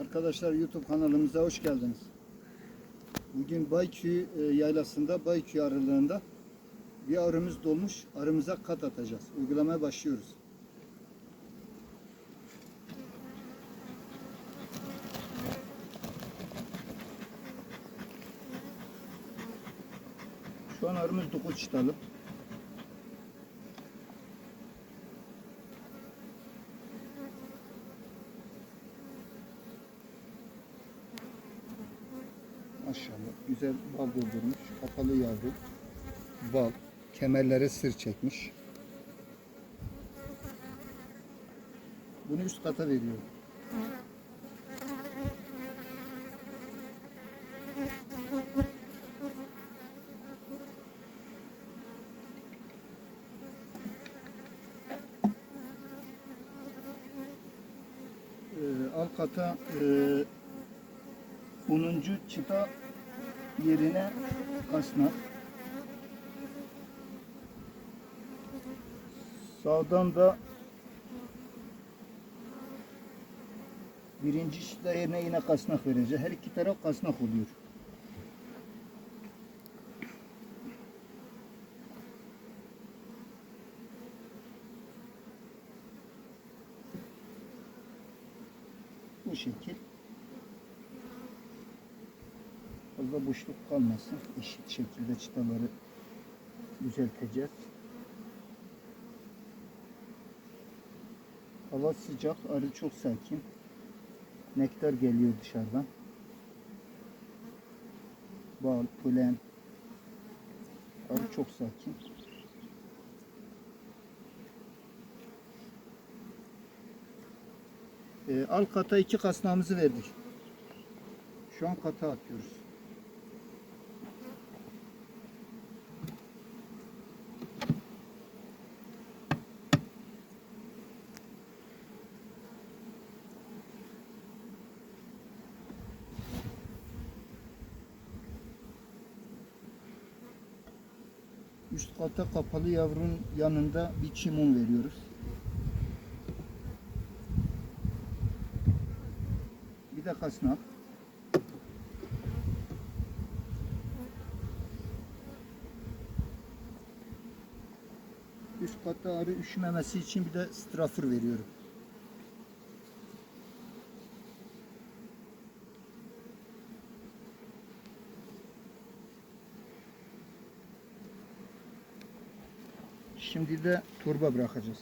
Arkadaşlar YouTube kanalımıza hoş geldiniz. Bugün Bayköy e, yaylasında, Bayköy aralığında bir arımız dolmuş. Arımıza kat atacağız. Uygulamaya başlıyoruz. Şu an arımız 9 çıtalı. Maşallah güzel bal doldurmuş. Kapalı yavru. Bal. Kemerlere sır çekmiş. Bunu üst kata veriyorum. Ee, alt kata e, 10. çıta yerine kasnak. Sağdan da birinci çıta yerine yine kasnak vereceğiz. Her iki taraf kasnak oluyor. Bu şekil. Fazla boşluk kalmasın. Eşit şekilde çıtaları düzelteceğiz. Hava sıcak, arı çok sakin. Nektar geliyor dışarıdan. Bal, polen. Arı çok sakin. Ee, alt kata iki kasnağımızı verdik. Şu an kata atıyoruz. Üst kata kapalı yavrunun yanında bir çimon veriyoruz. Bir de kasnak. Üst katta arı üşümemesi için bir de strafor veriyorum. Şimdi de turba bırakacağız.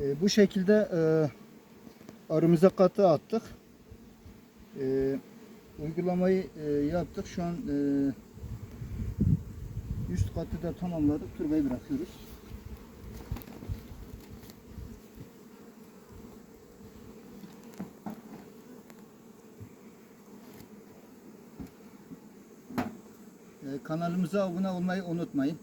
E, bu şekilde e, arımıza katı attık. E, uygulamayı e, yaptık. Şu an e, üst katı da tamamladık. Turbayı bırakıyoruz. E, kanalımıza abone olmayı unutmayın.